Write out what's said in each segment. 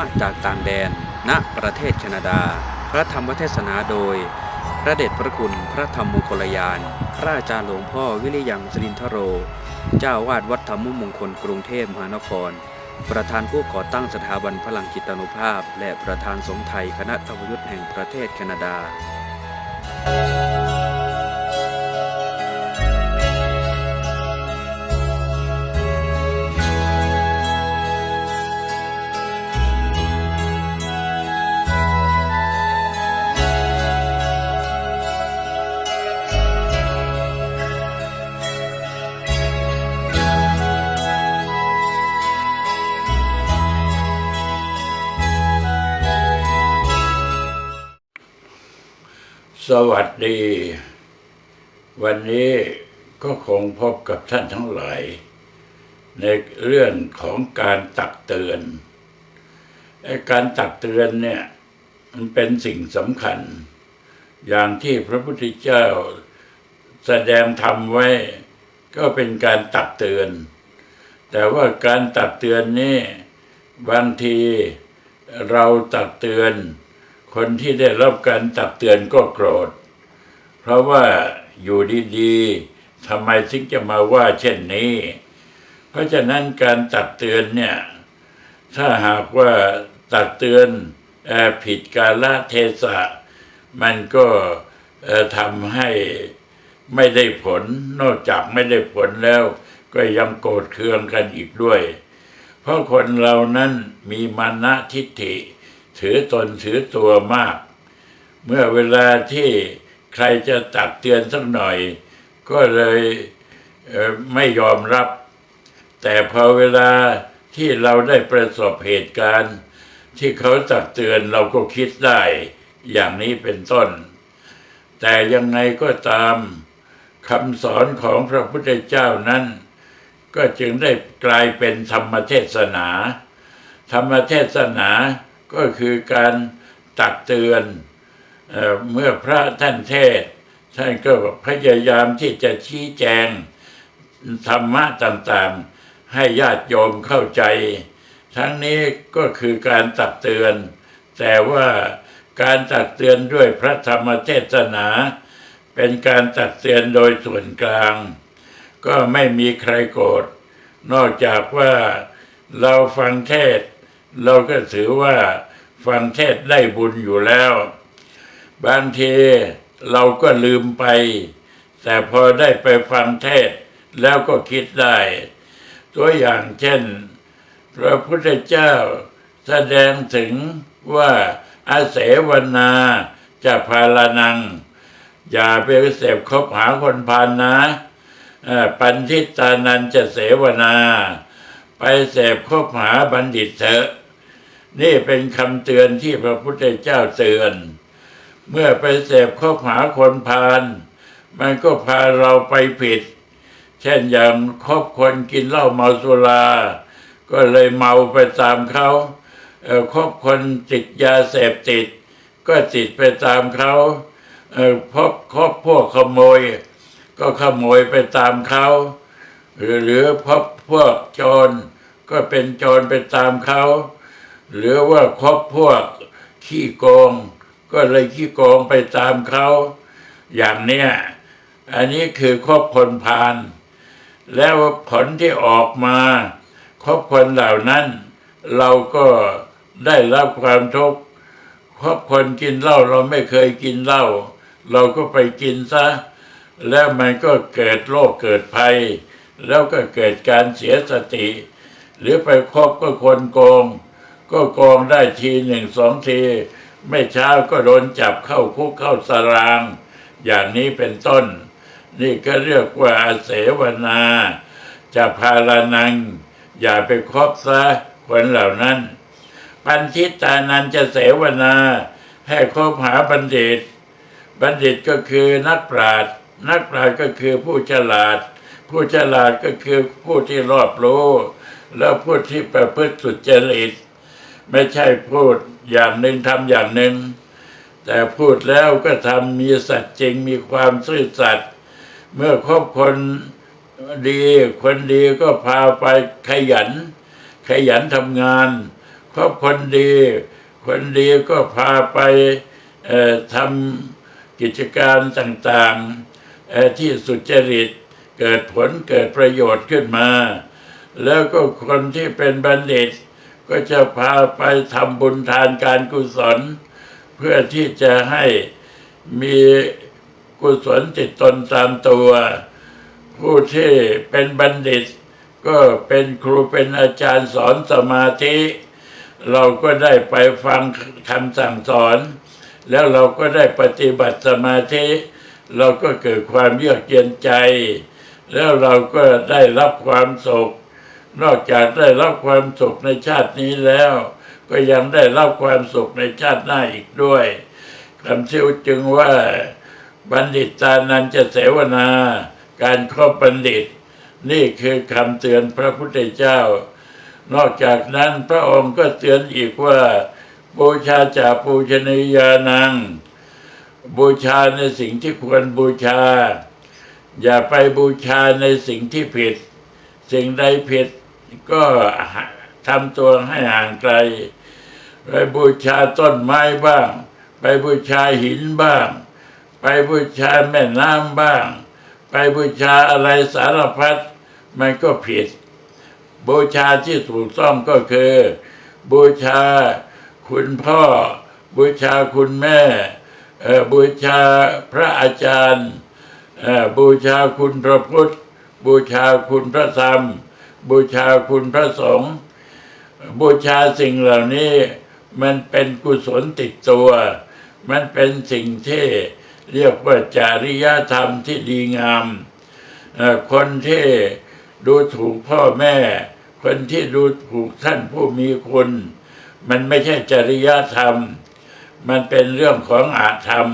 มะจากต่างแดน ณ ประเทศแคนาดา พระธรรมเทศนาโดย พระเดชพระคุณพระธรรมมงคลยาน พระอาจารย์หลวงพ่อวิริยังสลินทโร เจ้าวาดวัดธรรมมงคลกรุงเทพมหานคร ประธานผู้ก่อตั้งสถาบันพลังจิตานุภาพ และประธานสงฆ์ไทยคณะธรรมยุทธ์แห่งประเทศแคนาดา สวัสดี วันนี้ก็คงพบกับท่านทั้งหลาย ในเรื่องของการตักเตือนการตักเตือนเนี่ยมันเป็นสิ่งสำคัญ อย่างที่พระพุทธเจ้าแสดงธรรมไว้ก็เป็นการตักเตือน แต่ว่าการตักเตือนนี่บางทีเราตักเตือน คนที่ได้รับการตักเตือนก็โกรธ เพราะว่าอยู่ดีๆทำไมถึงจะมาว่าเช่นนี้ เพราะฉะนั้นการตักเตือนเนี่ย ถ้าหากว่าตักเตือนอผิดกาลเทศะ มันก็ทำให้ไม่ได้ผล นอกจากไม่ได้ผลแล้ว ก็ยังโกรธเคืองกันอีกด้วย เพราะคนเรานั้นมีมานะทิฏฐิ ถือตนถือตัวมาก เมื่อเวลาที่ใครจะตักเตือนสักหน่อย ก็เลยเไม่ยอมรับ แต่พอเวลาที่เราได้ประสบเหตุการณ์ ที่เขาตักเตือนเราก็คิดได้ อย่างนี้เป็นต้น แต่ยังไงก็ตามคำสอนของพระพุทธเจ้านั้น ก็จึงได้กลายเป็นธรรมเทศนา ธรรมเทศนา ก็คือการตักเตือนเอเมื่อพระท่านเทศ ท่านก็พยายามที่จะชี้แจงธรรมะต่างๆ ให้ญาติโยมเข้าใจ ทั้งนี้ก็คือการตักเตือน แต่ว่าการตักเตือนด้วยพระธรรมเทศนา เป็นการตักเตือนโดยส่วนกลาง ก็ไม่มีใครโกรธนอกจากว่าเราฟังเทศ เราก็ถือว่าฟังเทศได้บุญอยู่แล้ว บางทีเราก็ลืมไป แต่พอได้ไปฟังเทศแล้วก็คิดได้ ตัวอย่างเช่น พระพุทธเจ้าแสดงถึงว่าอาเสวนาจะพาลานัง อย่าไปเสพคบหาคนพาลนะปันทิตานันจะเสวนา ไปเสพคบหาบัณฑิตเถอะ นี่เป็นคำเตือนที่พระพุทธเจ้าเตือน เมื่อไปเสพคบหาคนพาลมันก็พาเราไปผิด เช่นอย่างครอบคนกินเหล้าเมาสุรา ก็เลยเมาไปตามเขาเอ่อบคนติดยาเสพติด ก็ติดไปตามเขาพบครอบพวกขโมย ก็ขโมยไปตามเขาหรือหรือพบพวกโจรก็เป็นโจรไปตามเขา หรือว่าคบพวกขี้โกง ก็เลยขี้โกงไปตามเขา อย่างเนี้ยอันนี้คือคบคนพาลแล้วผลที่ออกมาคบคนเหล่านั้น เราก็ได้รับความทุกข์คบคนกินเหล้าเราไม่เคยกินเหล้าเราก็ไปกินซะ แล้วมันก็เกิดโรคเกิดภัย แล้วก็เกิดการเสียสติ หรือไปคบก็คนโกง ก็โกงได้ทีหนึ่งสองที ไม่เช้าก็โดนจับเข้าคุกเข้าสาราง อย่างนี้เป็นต้น นี่ก็เรียกว่าอาเสวนาจะพาลานัง อย่าไปคบซะคนเหล่านั้น ปัญชิตานันจะเสวนา ให้คบหาบัณฑิต บัณฑิตก็คือนักปราชญ์นักปราชญ์ก็คือผู้ฉลาด ผู้ฉลาดก็คือผู้ที่รอบรู้ แล้วผู้ที่ประพฤติสุจริต ไม่ใช่พูดอย่างหนึ่งทำอย่างหนึ่ง แต่พูดแล้วก็ทำมีสัตย์จริงมีความซื่อสัตย์เมื่อคบคนดี คนดีก็พาไปขยัน ขยันทำงานเพราะคนดี คนดีก็พาไปทำกิจการต่างๆที่สุจริตเกิดผลเกิดประโยชน์ขึ้นมา แล้วก็คนที่เป็นบัณฑิต ก็จะพาไปทำบุญทานการกุศล เพื่อที่จะให้มีกุศลติดตนตามตัว ผู้ที่เป็นบัณฑิต ก็เป็นครูเป็นอาจารย์สอนสมาธิ เราก็ได้ไปฟังคำสั่งสอน แล้วเราก็ได้ปฏิบัติสมาธิ เราก็เกิดความเยือกเย็นใจ แล้วเราก็ได้รับความสุข นอกจากได้รับความสุขในชาตินี้แล้ว ก็ยังได้รับความสุขในชาติหน้าอีกด้วยคำชื่อจึงว่า บัณฑิตานันจะเสวนา การครอบบัณฑิต นี่คือคำเตือนพระพุทธเจ้า นอกจากนั้นพระองค์ก็เตือนอีกว่าบูชาจาปูชนียานัง บูชาในสิ่งที่ควรบูชา อย่าไปบูชาในสิ่งที่ผิด สิ่งใดผิด ก็ทำตัวให้ห่างไกล ไปบูชาต้นไม้บ้าง ไปบูชาหินบ้าง ไปบูชาแม่น้ำบ้าง ไปบูชาอะไรสารพัดมันก็ผิด บูชาที่ถูกต้องก็คือ บูชาคุณพ่อ บูชาคุณแม่บูชาพระอาจารย์บูชาคุณพระพุทธ บูชาคุณพระธรรม บูชาคุณพระสงฆ์บูชาสิ่งเหล่านี้ มันเป็นกุศลติดตัว มันเป็นสิ่งที่เรียกว่าจริยธรรมที่ดีงาม คนที่ดูถูกพ่อแม่ คนที่ดูถูกท่านผู้มีคุณ มันไม่ใช่จริยธรรม มันเป็นเรื่องของอาธรรม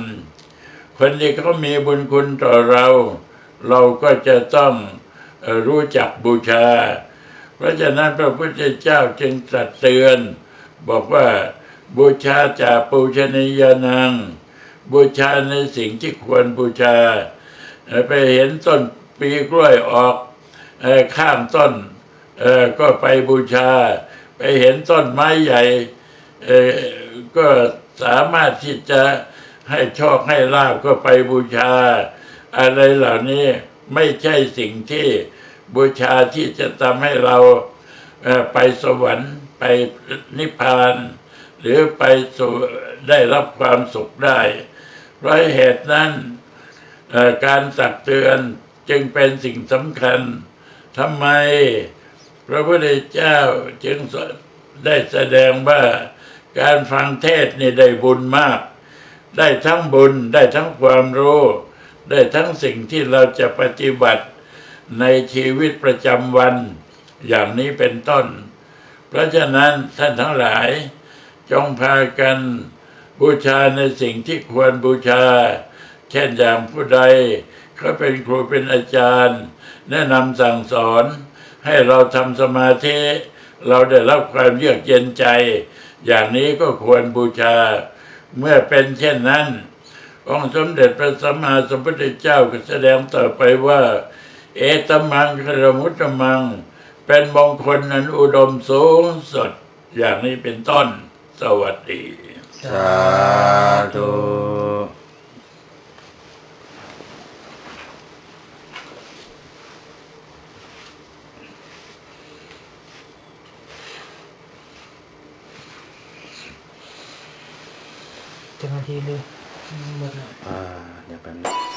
คนที่เขามีบุญคุณต่อเรา เราก็จะต้อง รู้จักบูชา เพราะฉะนั้นพระพุทธเจ้าจึงตรัสเตือน บอกว่าบูชาจากปูชนียานัง บูชาในสิ่งที่ควรบูชา ไปเห็นต้นปีกล้วยออกข้ามต้นก็ไปบูชา ไปเห็นต้นไม้ใหญ่ก็สามารถที่จะให้โชคให้ลาบก็ไปบูชา อะไรเหล่านี้ไม่ใช่สิ่งที่ บูชาที่จะทำให้เราไปสวรรค์ไปนิพพาน หรือไปสู่ได้รับความสุขได้เพราะเหตุนั้นการตักเตือนจึงเป็นสิ่งสำคัญทำไมพระพุทธเจ้าจึงได้แสดงว่าการฟังเทศน์นี่ได้บุญมาก ได้ทั้งบุญได้ทั้งความรู้ ได้ทั้งสิ่งที่เราจะปฏิบัติ ในชีวิตประจำวันอย่างนี้เป็นต้น เพราะฉะนั้นท่านทั้งหลาย จงพากันบูชาในสิ่งที่ควรบูชา เช่นอย่างผู้ใดเขาเป็นครูเป็นอาจารย์ แนะนำสั่งสอน ให้เราทำสมาธิ เราได้รับความเยือกเย็นใจ อย่างนี้ก็ควรบูชา เมื่อเป็นเช่นนั้น องค์สมเด็จพระสัมมาสัมพุทธเจ้าก็แสดงต่อไปว่า เอตมังคารมุตตมัง เป็นมงคลอันอุดมสูงสุดอย่างนี้เป็นต้นสวัสดีสาธุเจ้าหน้าที่เลยหมดแล้วอ่าเดี๋ยวแป๊บนึง